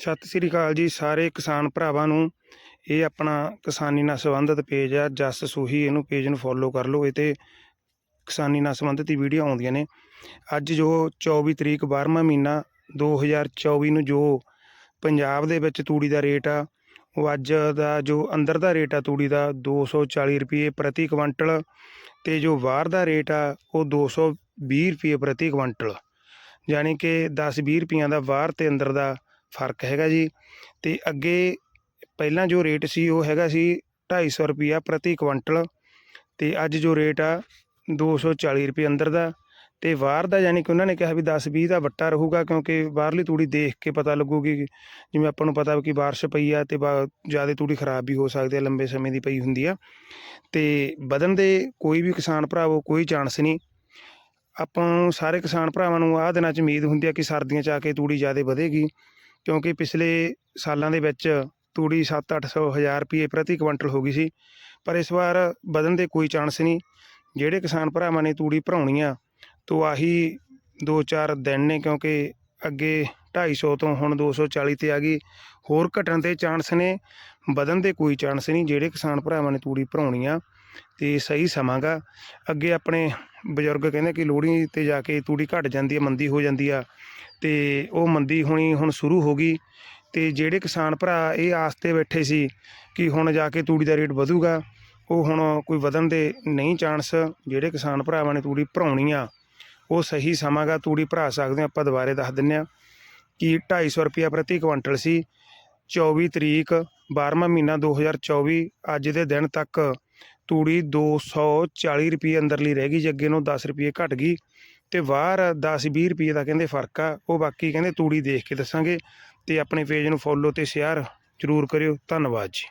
ਸਤਿ ਸ੍ਰੀ ਅਕਾਲ ਜੀ ਸਾਰੇ ਕਿਸਾਨ ਭਰਾਵਾਂ ਨੂੰ। ਇਹ ਆਪਣਾ ਕਿਸਾਨੀ ਨਾਲ ਸੰਬੰਧਿਤ ਪੇਜ ਆ, ਜਸ ਸੂਹੀ, ਇਹਨੂੰ ਪੇਜ ਨੂੰ ਫੋਲੋ ਕਰ ਲਓ, ਇਹ ਤੇ ਕਿਸਾਨੀ ਨਾਲ ਸੰਬੰਧਿਤ ਹੀ ਵੀਡੀਓ ਆਉਂਦੀਆਂ ਨੇ। ਅੱਜ ਜੋ 24 ਤਰੀਕ 12ਵਾਂ ਮਹੀਨਾ 2024 ਨੂੰ ਜੋ ਪੰਜਾਬ ਦੇ ਵਿੱਚ ਤੂੜੀ ਦਾ ਰੇਟ ਆ, ਉਹ ਅੱਜ ਦਾ ਜੋ ਅੰਦਰ ਦਾ ਰੇਟ ਆ ਤੂੜੀ ਦਾ 240 ਰੁਪਏ ਪ੍ਰਤੀ ਕੁਇੰਟਲ ਤੇ ਜੋ ਬਾਹਰ ਦਾ ਰੇਟ ਆ, ਉਹ 220 ਰੁਪਏ ਪ੍ਰਤੀ ਕੁਇੰਟਲ। ਯਾਨੀ ਕਿ 10-20 ਰੁਪਈਆਂ ਦਾ ਬਾਹਰ ਤੇ ਅੰਦਰ ਦਾ ਫ਼ਰਕ ਹੈਗਾ ਜੀ। ਤੇ ਅੱਗੇ ਪਹਿਲਾਂ ਜੋ ਰੇਟ ਸੀ, ਉਹ ਹੈਗਾ ਸੀ 250 ਰੁਪਈਆ ਪ੍ਰਤੀ ਕੁਇੰਟਲ। ਤੇ ਅੱਜ ਜੋ ਰੇਟ ਆ 240 ਰੁਪਏ ਅੰਦਰ ਦਾ। ਤੇ ਬਾਹਰ ਦਾ ਯਾਨੀ ਕਿ ਉਹਨਾਂ ਨੇ ਕਿਹਾ ਵੀ 10-20 ਦਾ ਵੱਟਾ ਰਹੂਗਾ, ਕਿਉਂਕਿ ਬਾਹਰਲੀ ਤੂੜੀ ਦੇਖ ਕੇ ਪਤਾ ਲੱਗੂਗੀ ਜਿਵੇਂ ਆਪਾਂ ਨੂੰ ਪਤਾ ਕਿ ਬਾਰਿਸ਼ ਪਈ ਆ ਤੇ ਜ਼ਿਆਦਾ ਤੂੜੀ ਖਰਾਬ ਵੀ ਹੋ ਸਕਦੀ ਆ, ਲੰਬੇ ਸਮੇਂ ਦੀ ਪਈ ਹੁੰਦੀ ਆ। ਤੇ ਵਧਣ ਦੇ ਕੋਈ ਵੀ ਕਿਸਾਨ ਭਰਾਵੋ ਕੋਈ ਚਾਂਸ ਨਹੀਂ। ਆਪਾਂ ਸਾਰੇ ਕਿਸਾਨ ਭਰਾਵਾਂ ਨੂੰ ਆਹ ਦਿਨਾਂ 'ਚ ਉਮੀਦ ਹੁੰਦੀ ਆ ਕਿ ਸਰਦੀਆਂ 'ਚ ਆ ਕੇ ਤੂੜੀ ਜ਼ਿਆਦਾ ਵਧੇਗੀ। ਕਿਉਂਕਿ ਪਿਛਲੇ ਸਾਲਾਂ ਦੇ ਵਿੱਚ ਤੂੜੀ 7-800 ਹਜ਼ਾਰ ਰੁਪਏ ਪ੍ਰਤੀ ਕੁਇੰਟਲ ਹੋ ਗਈ ਸੀ। ਪਰ ਇਸ ਵਾਰ ਵਧਣ ਦੇ ਕੋਈ ਚਾਂਸ ਨਹੀਂ। ਜਿਹੜੇ ਕਿਸਾਨ ਭਰਾਵਾਂ ਨੇ ਤੂੜੀ ਭਰਾਉਣੀ ਆ, ਤੋ ਆਹੀ 2-4 ਦਿਨ ਨੇ ਕਿਉਂਕਿ ਅੱਗੇ 250 ਤੋਂ ਹੁਣ 240 ਤੇ ਆ ਗਈ। ਹੋਰ ਘਟਣ ਦੇ ਚਾਂਸ ਨੇ, ਵਧਣ ਦੇ ਕੋਈ ਚਾਂਸ ਨਹੀਂ। ਜਿਹੜੇ ਕਿਸਾਨ ਭਰਾਵਾਂ ਨੇ ਤੂੜੀ ਭਰਾਉਣੀ ਆ ਤੇ ਸਹੀ ਸਮਾਂਗਾ। ਅੱਗੇ ਆਪਣੇ ਬਜ਼ੁਰਗ ਕਹਿੰਦੇ ਕਿ ਲੋਹੜੀ ਤੇ ਜਾ ਕੇ ਤੂੜੀ ਘਟ ਜਾਂਦੀ ਹੈ ਮੰਦੀ ਹੋ ਜਾਂਦੀ ਆ। ਅਤੇ ਉਹ ਮੰਦੀ ਹੋਣੀ ਹੁਣ ਸ਼ੁਰੂ ਹੋ ਗਈ। ਅਤੇ ਜਿਹੜੇ ਕਿਸਾਨ ਭਰਾ ਇਹ ਆਸ ਤੇ ਬੈਠੇ ਸੀ ਕਿ ਹੁਣ ਜਾ ਕੇ ਤੂੜੀ ਦਾ ਰੇਟ ਵਧੂਗਾ, ਉਹ ਹੁਣ ਕੋਈ ਵਧਣ ਦੇ ਨਹੀਂ ਚਾਂਸ। ਜਿਹੜੇ ਕਿਸਾਨ ਭਰਾਵਾਂ ਨੇ ਤੂੜੀ ਭਰਾਉਣੀ ਆ, ਉਹ ਸਹੀ ਸਮਾਂਗਾ। ਤੂੜੀ ਭਰਾ ਸਕਦੇ ਆਪਾਂ ਦੁਬਾਰੇ ਦੱਸ ਦਿੰਨੇ ਆ ਕਿ 250 ਰੁਪਿਆ ਪ੍ਰਤੀ ਕੁਇੰਟਲ ਸੀ। 24 ਤਰੀਕ 12ਵਾਂ ਮਹੀਨਾ 2024 ਅੱਜ ਦੇ ਦਿਨ ਤੱਕ ਤੂੜੀ 240 ਰੁਪਏ ਅੰਦਰਲੀ ਰਹਿ ਗਈ, ਜੇ ਅੱਗੇ ਨੂੰ 10 ਰੁਪਏ ਘਟ ਗਈ ਤੇ ਬਾਹਰ 10-20 ਰੁਪਏ ਦਾ ਕਹਿੰਦੇ ਫ਼ਰਕ ਆ, ਉਹ ਬਾਕੀ ਕਹਿੰਦੇ ਤੂੜੀ ਦੇਖ ਕੇ ਦੱਸਾਂਗੇ ਤੇ ਆਪਣੇ ਪੇਜ ਨੂੰ ਫੋਲੋ ਤੇ ਸ਼ੇਅਰ ਜ਼ਰੂਰ ਕਰਿਓ, ਧੰਨਵਾਦ ਜੀ।